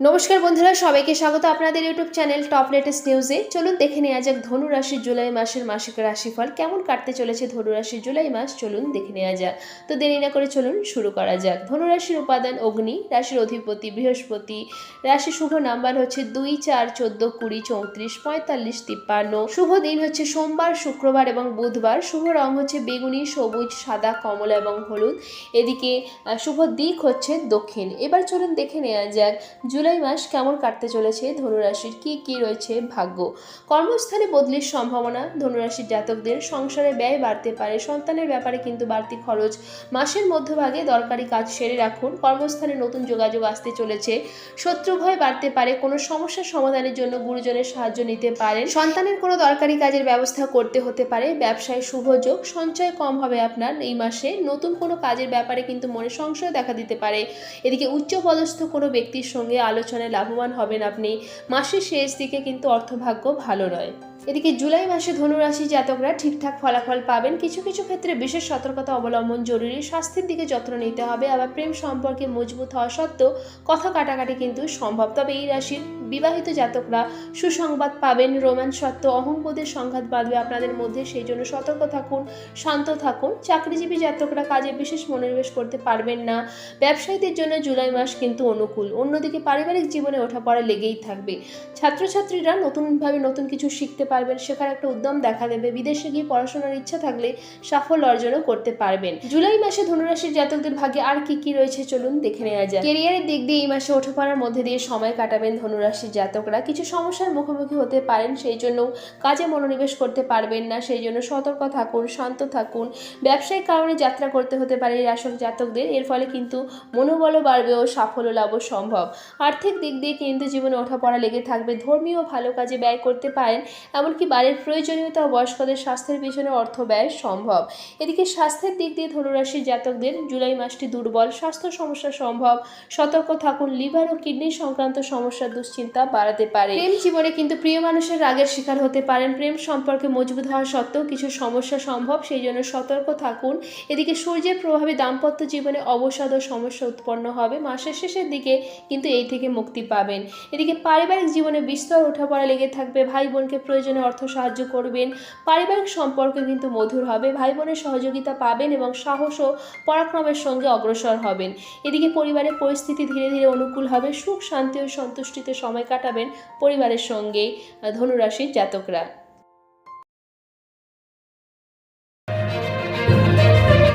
নমস্কার বন্ধুরা, সবাইকে স্বাগত আপনাদের ইউটিউব চ্যানেল টপ লেটেস্ট নিউজে। চলুন দেখে নেওয়া যাক ধনু রাশির জুলাই মাসের মাসিক রাশিফল কেমন কাটতে চলেছে ধনু রাশির জুলাই মাস। চলুন দেখে নেওয়া যাক। তো দেরি না করে চলুন শুরু করা যাক। ধনুরাশির উপাদান অগ্নি, রাশির অধিপতি বৃহস্পতি রাশি শুভ নাম্বার হচ্ছে দুই, চার, চোদ্দ, কুড়ি, চৌত্রিশ, পঁয়তাল্লিশ, তিপ্পান্ন। শুভ দিন হচ্ছে সোমবার, শুক্রবার এবং বুধবার। শুভ রং হচ্ছে বেগুনি, সবুজ, সাদা, কমলা এবং হলুদ। এদিকে শুভ দিক হচ্ছে দক্ষিণ। এবার চলুন দেখে নেওয়া যাক। জুলাই মাস কেমন কাটতে চলেছে ধনুরাশির কি কি রয়েছে ভাগ্য? কর্মস্থানে বদলির সম্ভাবনা, ধনুরাশির জাতকদের সংসারে ব্যয় বাড়তে পারে, সন্তানের ব্যাপারে কিন্তু বাড়তি খরচ, মাসের মধ্যভাগে দরকারি কাজ সেরে রাখুন, কর্মস্থানে নতুন যোগাযোগ আসতে চলেছে, শত্রু ভয় বাড়তে পারে, কোনো সমস্যার সমাধানের জন্য গুরুজনের সাহায্য নিতে পারেন, সন্তানের কোনো দরকারি কাজের ব্যবস্থা করতে হতে পারে, ব্যবসায় শুভ যোগ, সঞ্চয় কম হবে আপনার, এই মাসে নতুন কোনো কাজের ব্যাপারে কিন্তু মনে সংশয় দেখা দিতে পারে, এদিকে উচ্চপদস্থ কোনো ব্যক্তির সঙ্গে আলোচনায় লাভবান হবেন আপনি। মাসের শেষ দিকে কিন্তু অর্থভাগ্য ভালো নয়। এদিকে জুলাই মাসে ধনুরাশি জাতকরা ঠিকঠাক ফলাফল পাবেন। কিছু কিছু ক্ষেত্রে বিশেষ সতর্কতা অবলম্বন জরুরি। স্বাস্থ্যের দিকে যত্ন নিতে হবে। আবার প্রেম সম্পর্কে মজবুত হওয়া সত্ত্বেও কথা কাটাকাটি কিন্তু সম্ভব। তবে এই রাশির বিবাহিত জাতকরা সুসংবাদ পাবেন, রোম্যান্স সত্ত্বেও অহংবোধের সংঘাত বাঁধবে আপনাদের মধ্যে, সেই জন্য সতর্ক থাকুন, শান্ত থাকুন। চাকরিজীবী জাতকরা কাজে বিশেষ মনোনিবেশ করতে পারবেন না। ব্যবসায়ীদের জন্য জুলাই মাস কিন্তু অনুকূল। অন্যদিকে পারিবারিক জীবনে ওঠাপড়া লেগেই থাকবে। ছাত্রছাত্রীরা নতুনভাবে নতুন কিছু শিখতে পারবেন, শেখার একটা উদ্যম দেখা দেবে। বিদেশে গিয়ে পড়াশোনার ইচ্ছা থাকলে সাফল্য অর্জনও করতে পারবেন। জুলাই মাসে ধনুরাশির জাতকদের ভাগে আর কি কি রয়েছে চলুন দেখে নেওয়া যায় কেরিয়ারের দিক দিয়ে এই মাসে ওঠাপড়ার মধ্যে দিয়ে সময় কাটাবেন ধনুরাশির জাতকরা কিছু সমস্যার মুখোমুখি হতে পারেন, সেই জন্য কাজে মনোনিবেশ করতে পারবেন না। সেই জন্য সতর্ক থাকুন, শান্ত থাকুন। ব্যবসায়িক কারণে যাত্রা করতে হতে পারে এই রাশক জাতকদের। এর ফলে কিন্তু মনোবলও বাড়বে ও সাফল্য লাভও সম্ভব। আর্থিক দিক দিয়ে কিন্তু জীবনে ওঠাপড়া লেগে থাকবে। ধর্মীয় ভালো কাজে ব্যয় করতে পারেন, এমনকি বাড়ির প্রয়োজনীয়তা বয়স্কদের স্বাস্থ্যের পিছনে অর্থ ব্যয় সম্ভব। এদিকে স্বাস্থ্যের দিক দিয়ে ধনুরাশির জাতকদের জুলাই মাসটি দুর্বল, স্বাস্থ্য সমস্যা সম্ভব। সতর্ক থাকুন, লিভার ও কিডনি সংক্রান্ত সমস্যা, দুশ্চিন্তা বাড়াতে পারে। প্রেম জীবনে কিন্তু প্রিয় মানুষের রাগের শিকার হতে পারেন। প্রেম সম্পর্কে মজবুত হওয়া সত্ত্বেও কিছু সমস্যা সম্ভব, সেই জন্য সতর্ক থাকুন। এদিকে সূর্যের প্রভাবে দাম্পত্য জীবনে অবসাদ ও সমস্যা উৎপন্ন হবে। মাসের শেষের দিকে কিন্তু এই থেকে মুক্তি পাবেন। এদিকে পারিবারিক জীবনে বিস্তর ওঠাপড়া লেগে থাকবে। ভাই বোনকে প্রয়োজনে অর্থ সাহায্য করবেন। পারিবারিক সম্পর্ক কিন্তু মধুর হবে। ভাই বোনের সহযোগিতা পাবেন এবং সাহস ও পরাক্রমের সঙ্গে অগ্রসর হবেন। এদিকে পরিবারের পরিস্থিতি ধীরে ধীরে অনুকূল হবে। সুখ, শান্তি ও সন্তুষ্টিতে সময় কাটাবেন পরিবারের সঙ্গে ধনুরাশির জাতকরা।